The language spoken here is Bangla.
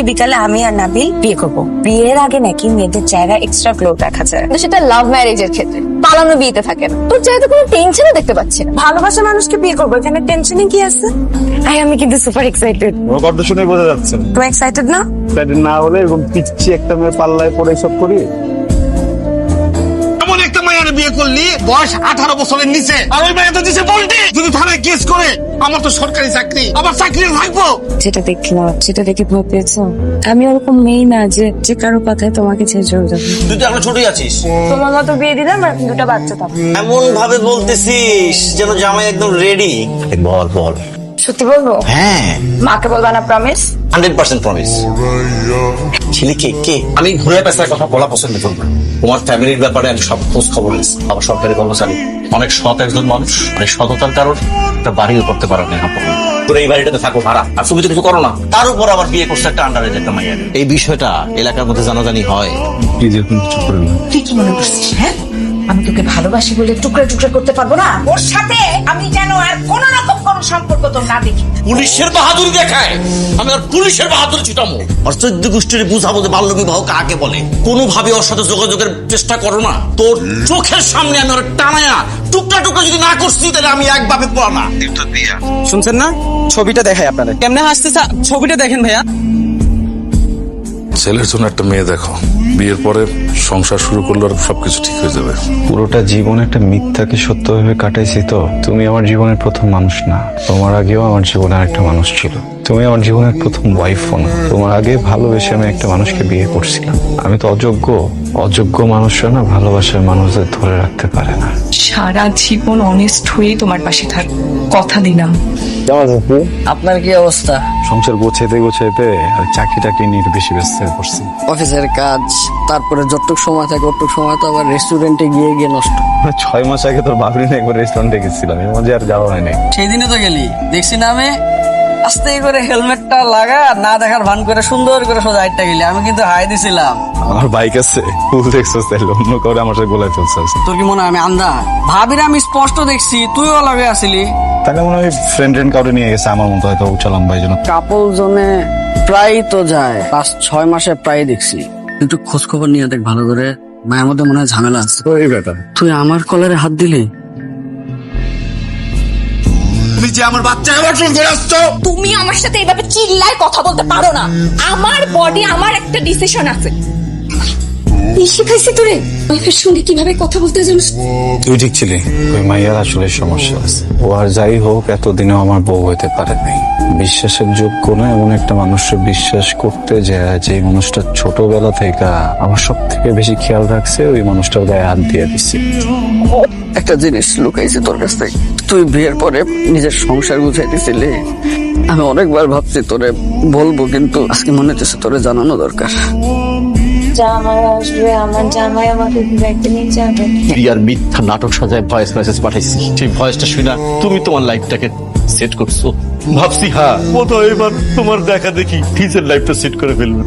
আজকে বিকালে আমি আর নাবিল বিয়ে করব। বিয়ের আগে নাকি মেয়েদের চেহারা এক্সট্রা গ্লো দেখা যায়। কিন্তু সেটা লাভ ম্যারেজের ক্ষেত্রে। পালানো বিয়েতে থাকে না। তোর চাইতে কোনো টেনশনও দেখতে পাচ্ছি না। ভালোবাসা মানুষকে বিয়ে করব এখানে টেনশনে কি আছে? আই আমি কিন্তু সুপার এক্সাইটেড তোমার কথা শুনে বোঝা যাচ্ছে না। তুমি এক্সাইটেড না? না হলে এরকম পিচ্ছি একটা মেয়ে পাল্লায় পরে সব করি। বিয়ে করলি বয়স আঠারো বছরের নিচে। আর ওই মেয়ে তো দিছে বলটি যদি থানায় কেস করে আমার তো সরকারি চাকরি আমার চাকরি থাকব যেটা দেখলাম সেটা দেখে ভয় পেয়েছ? আমি ওরকম মেয়ে না যে যে কারও কথায় তোমাকে ছেড়ে চলে যাবে। তুই তো এখন ছোটই আছিস। তোমার মতো বিয়ে দিলাম আর দুটো বাচ্চা থাকবে। এমন ভাবে বলতেছিস যেন জামাই একদম রেডি বল বল। সত্যি বলব? হ্যাঁ। মাকে বলবা না প্রমিস হান্ড্রেড পার্সেন্ট প্রমিস ছেলে কে? কে? আমি ঘুরে পেশার কথা বলা পছন্দ করব না। তোমার ফ্যামিলির ব্যাপারে আমি সব খোঁজ খবর নিয়েছি। আমার সরকারি কর্মচারী। অনেক সৎ একজন মানুষ অনেক সততার কারণ। একটা বাড়িও করতে পারো না তোর এই বাড়িটাতে থাকো ভাড়া আর তুমি তো কিছু করো না। তার উপর আবার বিয়ে করছে একটা আন্ডারে একটা মাইয়া। এই বিষয়টা এলাকার মধ্যে জানাজানি হয়। প্লিজ কিছু তুই কি মনে করছিস? হ্যাঁ? আমি তোকে ভালোবাসি বলে টুকরা টুকরা করতে পারব না? ওর সাথে আমি যেন আর কোন রকম কোন সম্পর্ক তো না দেখি। পুলিশের বাহাদুরি দেখায়। আমি আর পুলিশের বাহাদুরি ছুটামো আর চোদ্দ গোষ্ঠীর বুঝাবো যে বাল্য বিবাহ কাকে বলে? কোনোভাবে ওর সাথে যোগাযোগের চেষ্টা করো না। তোর চোখের সামনে আমি ওর টানায়া টুকরা টুকরা যদি না করছি তাহলে আমি একভাবে পড়া না। শুনছেন না? ছবিটা দেখাই আপনাদের। কেমনে হাসতেছে? ছবিটা দেখেন ভাইয়া। ছেলের জন্য একটা মেয়ে দেখো। বিয়ের পরে সংসার শুরু করলে সবকিছু ঠিক হয়ে যাবে। পুরোটা জীবন একটা মিথ্যাকে সত্য ভেবে কাটাইছি তো। তুমি আমার জীবনের প্রথম মানুষ না। তোমার আগেও আমার জীবনে আরেকটা মানুষ ছিল। তুমি আমার জীবনের প্রথম ওয়াইফও না। তোমার আগে ভালোবেসে আমি একটা মানুষকে বিয়ে করছিলাম। আমি তো অযোগ্য। অযোগ্য মানুষরা না ভালোবাসার মানুষদের ধরে রাখতে পারে না। সারা জীবন অনেস্ট হয়েই তোমার পাশে থাকব কথা দিলাম। আপনার কি অবস্থা? সংসার গোছাইতে গোছাইতে আর চাকরি টাকরি নিয়ে বেশি ব্যস্ত হয়ে পড়ছি। অফিসের কাজ তারপরে যতটুক সময় থাকে অতটুক সময় তো আবার রেস্টুরেন্টে গিয়ে গিয়ে নষ্ট। ছয় মাস আগে তোর বাবরি না একবার রেস্টুরেন্টে গেছিলাম এর মধ্যে আর যাওয়া হয়নি। সেই দিনে তো গেলি। দেখছি না আমি আস্তে করে হেলমেটটা লাগা না দেখার ভান করে সুন্দর করে সোজা হাইটটা গেলি। আমি কিন্তু হাই দিছিলাম। আমার বাইক আছে ফুল দেখছিস তাইলে অন্য কাউরে আমার সাথে গোলায় ফেলছিস তোর কি মনে হয় আমি আন্দা? ভাবির আমি স্পষ্ট দেখছি তুইও লগে আসিলি। তাহলে মনে হয় ফ্রেন্ড ফ্রেন্ড কাউরে নিয়ে গেছে আমার মতো হয়তো চালাম ভাই জন্য কাপল জোনে প্রায় তো যায় পাঁচ ছয় মাসে প্রায় দেখছি। একটু খোঁজ খবর নিয়ে দেখ ভালো করে মায়ের মধ্যে মনে হয় ঝামেলা আছে। ওই তুই আমার কলারে হাত দিলি? তুমি যে আমার বাচ্চা অর্জন করে আসছো। তুমি আমার সাথে এইভাবে চিল্লায় কথা বলতে পারো না। আমার বডি আমার একটা ডিসিশন আছে। কি শিখাইছি তোরে? ওয়াইফের সঙ্গে কীভাবে কথা বলতে জানিস? তুই ঠিক ছিলি। ওই মাইয়ার আসলে সমস্যা আছে। ও আর যাই হোক এতদিনেও আমার বউ হইতে পারে নাই। বিশ্বাসের যোগ্য না এমন একটা মানুষের বিশ্বাস করতে যায় যে মানুষটা ছোটবেলা থেকে আমার সব থেকে বেশি খেয়াল রাখছে ওই মানুষটার গায়ে হাত দিয়ে দিচ্ছে একটা জিনিস লুকাইছি তোর কাছ থেকে। তুই বিয়ের পরে নিজের সংসার গুছাইতেছিলি আমি অনেকবার ভাবছি তোরে বলব কিন্তু আজকে মনে হচ্ছে তোরে জানানো দরকার। প্রিয়ার মিথ্যা নাটক সাজায় ভয়েস মেসেজ পাঠাইছি সেই ভয়েসটা শুনে তুমি তোমার লাইফটাকে সেট করছ। ভাবছি হ্যাঁ কোথাও এবার তোমার দেখা দেখি নিজের লাইফটা সেট করে ফেলবে।